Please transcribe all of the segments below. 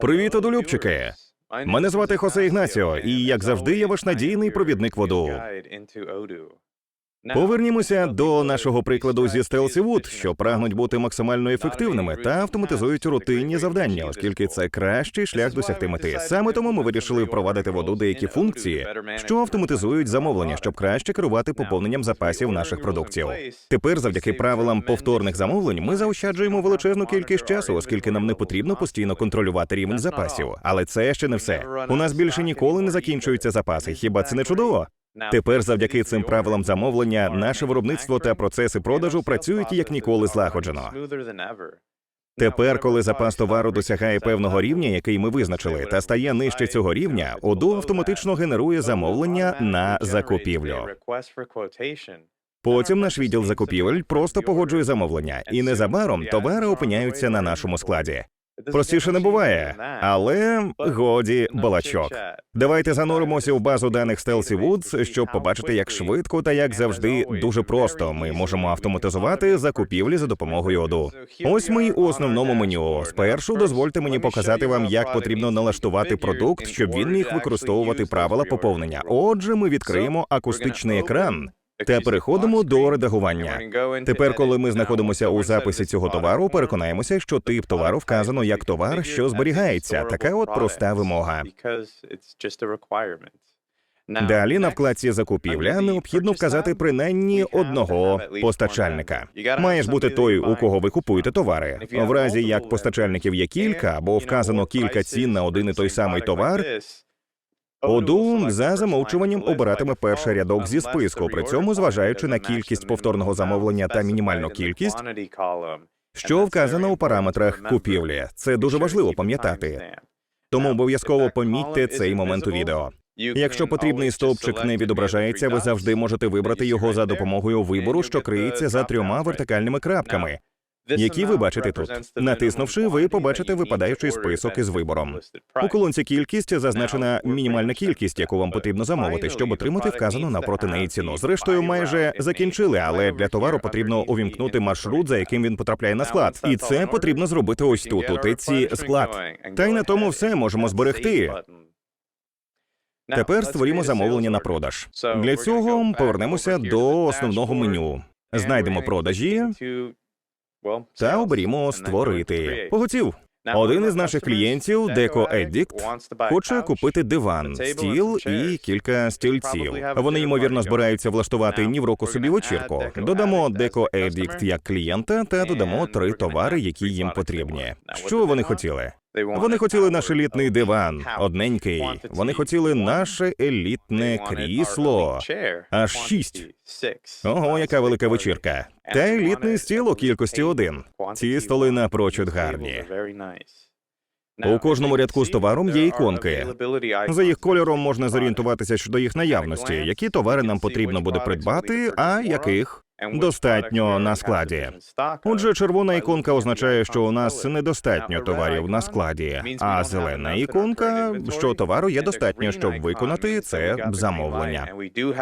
Привіт, одолюбчики! Мене звати Хосе Ігнасіо, і як завжди, я ваш надійний провідник в Оду. Повернімося до нашого прикладу зі Wood, що прагнуть бути максимально ефективними та автоматизують рутинні завдання, оскільки це кращий шлях досягти мети. Саме тому ми вирішили впровадити в Оду деякі функції, що автоматизують замовлення, щоб краще керувати поповненням запасів наших продуктів. Тепер, завдяки правилам повторних замовлень, ми заощаджуємо величезну кількість часу, оскільки нам не потрібно постійно контролювати рівень запасів. Але це ще не все. У нас більше ніколи не закінчуються запаси. Хіба це не чудово? Тепер, завдяки цим правилам замовлення, наше виробництво та процеси продажу працюють як ніколи злагоджено. Тепер, коли запас товару досягає певного рівня, який ми визначили, та стає нижче цього рівня, ОДО автоматично генерує замовлення на закупівлю. Потім наш відділ закупівель просто погоджує замовлення, і незабаром товари опиняються на нашому складі. Простіше не буває, але годі балачок. Давайте зануримося в базу даних Stealthy Woods, щоб побачити, як швидко та як завжди дуже просто ми можемо автоматизувати закупівлі за допомогою оду. Ось ми у основному меню. Спершу дозвольте мені показати вам, як потрібно налаштувати продукт, щоб він міг використовувати правила поповнення. Отже, ми відкриємо акустичний екран та переходимо до редагування. Тепер, коли ми знаходимося у записі цього товару, переконаємося, що тип товару вказано як товар, що зберігається. Така от проста вимога. Далі на вкладці закупівля необхідно вказати принаймні одного постачальника. Має ж бути той, у кого ви купуєте товари. В разі як постачальників є кілька або вказано кілька цін на один і той самий товар. Оду за замовчуванням обиратиме перший рядок зі списку, при цьому зважаючи на кількість повторного замовлення та мінімальну кількість, що вказано у параметрах купівлі. Це дуже важливо пам'ятати. Тому обов'язково помітьте цей момент у відео. Якщо потрібний стовпчик не відображається, ви завжди можете вибрати його за допомогою вибору, що криється за трьома вертикальними крапками, які ви бачите тут. Натиснувши, ви побачите випадаючий список із вибором. У колонці кількість зазначена мінімальна кількість, яку вам потрібно замовити, щоб отримати вказану напроти неї ціну. Зрештою, майже закінчили, але для товару потрібно увімкнути маршрут, за яким він потрапляє на склад. І це потрібно зробити ось тут, у тиці склад. Та й на тому все можемо зберегти. Тепер створімо замовлення на продаж. Для цього повернемося до основного меню. Знайдемо продажі та оберімо створити. Поготів. Один із наших клієнтів, Deco Addict, хоче купити диван, стіл і кілька стільців. Вони ймовірно збираються влаштувати ні в року собі вечірку. Додамо Deco Addict як клієнта та додамо три товари, які їм потрібні. Що вони хотіли? Вони хотіли наш елітний диван, одненький. Вони хотіли наше елітне крісло. Аж шість. Ого, яка велика вечірка. Та елітний стіл у кількості один. Ці столи напрочуд гарні. У кожному рядку з товаром є іконки. За їх кольором можна зорієнтуватися щодо їх наявності, які товари нам потрібно буде придбати, а яких достатньо на складі. Отже, червона іконка означає, що у нас недостатньо товарів на складі, а зелена іконка, що товару є достатньо, щоб виконати це замовлення.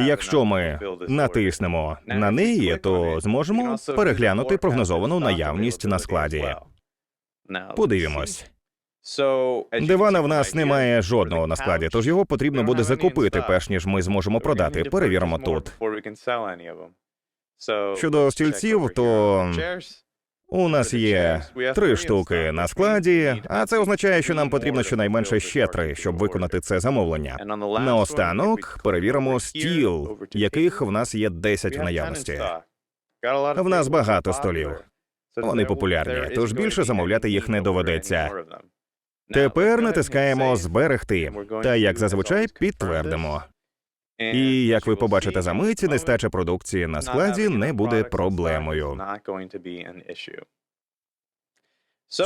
Якщо ми натиснемо на неї, то зможемо переглянути прогнозовану наявність на складі. Подивимось. Дивана в нас немає жодного на складі, тож його потрібно буде закупити, перш ніж ми зможемо продати. Перевіримо тут. Щодо стільців, то у нас є три штуки на складі, а це означає, що нам потрібно щонайменше ще три, щоб виконати це замовлення. Наостанок перевіримо стіл, яких в нас є 10 в наявності. В нас багато столів. Вони популярні, тож більше замовляти їх не доведеться. Тепер натискаємо зберегти та, як зазвичай, підтвердимо. І як ви побачите за мить, нестача продукції на складі не буде проблемою.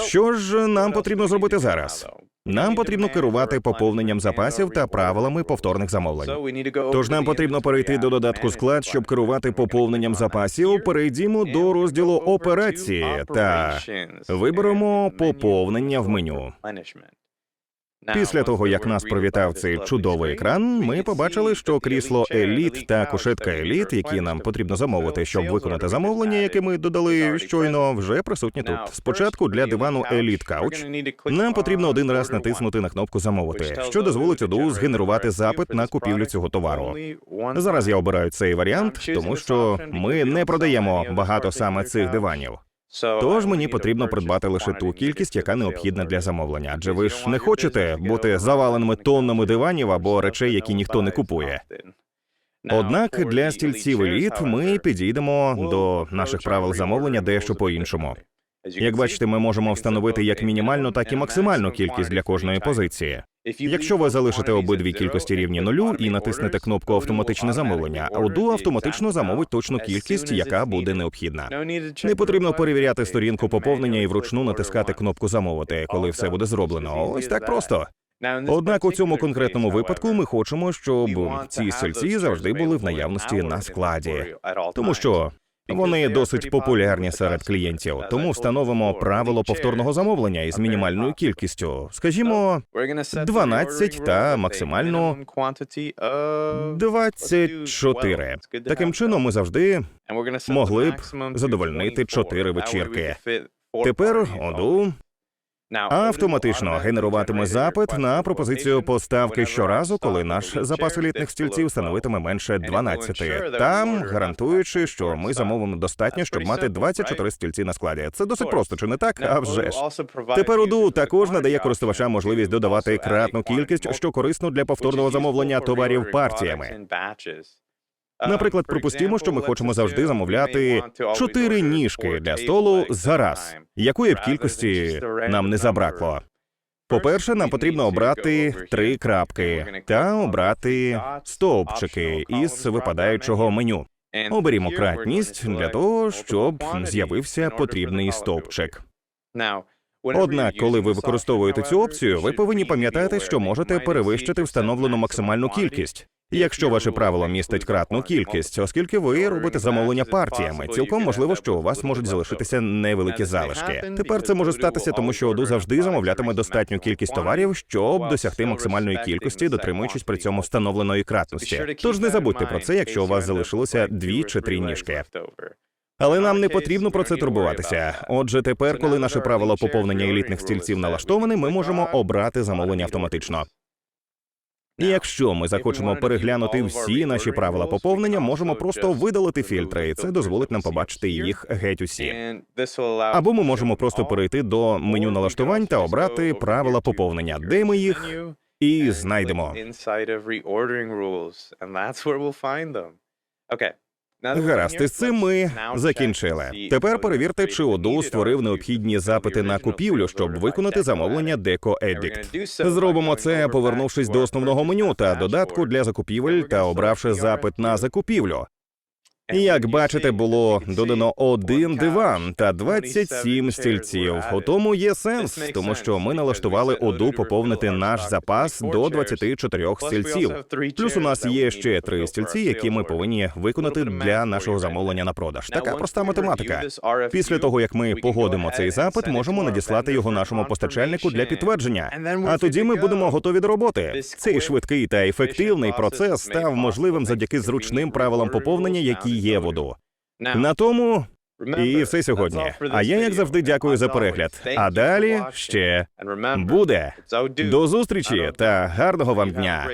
Що ж нам потрібно зробити зараз? Нам потрібно керувати поповненням запасів та правилами повторних замовлень. Тож нам потрібно перейти до додатку склад, щоб керувати поповненням запасів. Перейдімо до розділу операції та виберемо поповнення в меню. Після того, як нас привітав цей чудовий екран, ми побачили, що крісло еліт та кушетка еліт, які нам потрібно замовити, щоб виконати замовлення, яке ми додали щойно, вже присутні тут. Спочатку для дивану еліт кауч нам потрібно один раз натиснути на кнопку замовити, що дозволить ОДУ згенерувати запит на купівлю цього товару. Зараз я обираю цей варіант, тому що ми не продаємо багато саме цих диванів. Тож мені потрібно придбати лише ту кількість, яка необхідна для замовлення. Адже ви ж не хочете бути заваленими тоннами диванів або речей, які ніхто не купує. Однак для стільців еліт ми підійдемо до наших правил замовлення дещо по-іншому. Як бачите, ми можемо встановити як мінімальну, так і максимальну кількість для кожної позиції. Якщо ви залишите обидві кількості рівні нулю і натиснете кнопку автоматичне замовлення, Odoo автоматично замовить точну кількість, яка буде необхідна. Не потрібно перевіряти сторінку поповнення і вручну натискати кнопку замовити, коли все буде зроблено. Ось так просто. Однак у цьому конкретному випадку ми хочемо, щоб ці сельці завжди були в наявності на складі, тому що вони досить популярні серед клієнтів. Тому встановимо правило повторного замовлення із мінімальною кількістю, скажімо, 12 та максимально 24. Таким чином, ми завжди могли б задовольнити чотири вечірки. Тепер оду автоматично генеруватиме запит на пропозицію поставки щоразу, коли наш запас елітних стільців становитиме менше 12. Там гарантуючи, що ми замовимо достатньо, щоб мати 24 стільці на складі. Це досить просто, чи не так? А вже ж. Тепер УДУ також надає користувачам можливість додавати кратну кількість, що корисно для повторного замовлення товарів партіями. Наприклад, припустімо, що ми хочемо завжди замовляти чотири ніжки для столу за раз. Якої б кількості нам не забракло? По-перше, нам потрібно обрати три крапки та обрати стовпчики із випадаючого меню. Оберімо кратність для того, щоб з'явився потрібний стовпчик. Однак, коли ви використовуєте цю опцію, ви повинні пам'ятати, що можете перевищити встановлену максимальну кількість. Якщо ваше правило містить кратну кількість, оскільки ви робите замовлення партіями, цілком можливо, що у вас можуть залишитися невеликі залишки. Тепер це може статися, тому що ОДУ завжди замовлятиме достатню кількість товарів, щоб досягти максимальної кількості, дотримуючись при цьому встановленої кратності. Тож не забудьте про це, якщо у вас залишилося дві чи три ніжки. Але нам не потрібно про це турбуватися. Отже, тепер, коли наше правило поповнення елітних стільців налаштоване, ми можемо обрати замовлення автоматично. І якщо ми захочемо переглянути всі наші правила поповнення, можемо просто видалити фільтри, і це дозволить нам побачити їх геть усі. Або ми можемо просто перейти до меню налаштувань та обрати правила поповнення, де ми їх і знайдемо. Гаразд, із цим ми закінчили. Тепер перевірте, чи ОДУ створив необхідні запити на купівлю, щоб виконати замовлення Deco Edict. Зробимо це, повернувшись до основного меню та додатку для закупівель та обравши запит на закупівлю. Як бачите, було додано один диван та 27 стільців. У тому є сенс, тому що ми налаштували оду поповнити наш запас до 24 стільців. Плюс у нас є ще три стільці, які ми повинні виконати для нашого замовлення на продаж. Така проста математика. Після того як ми погодимо цей запит, можемо надіслати його нашому постачальнику для підтвердження. А тоді ми будемо готові до роботи. Цей швидкий та ефективний процес став можливим завдяки зручним правилам поповнення, які є воду. ОДУ. На тому і все сьогодні. А я, як завжди, дякую за перегляд. А далі ще буде. До зустрічі та гарного вам дня.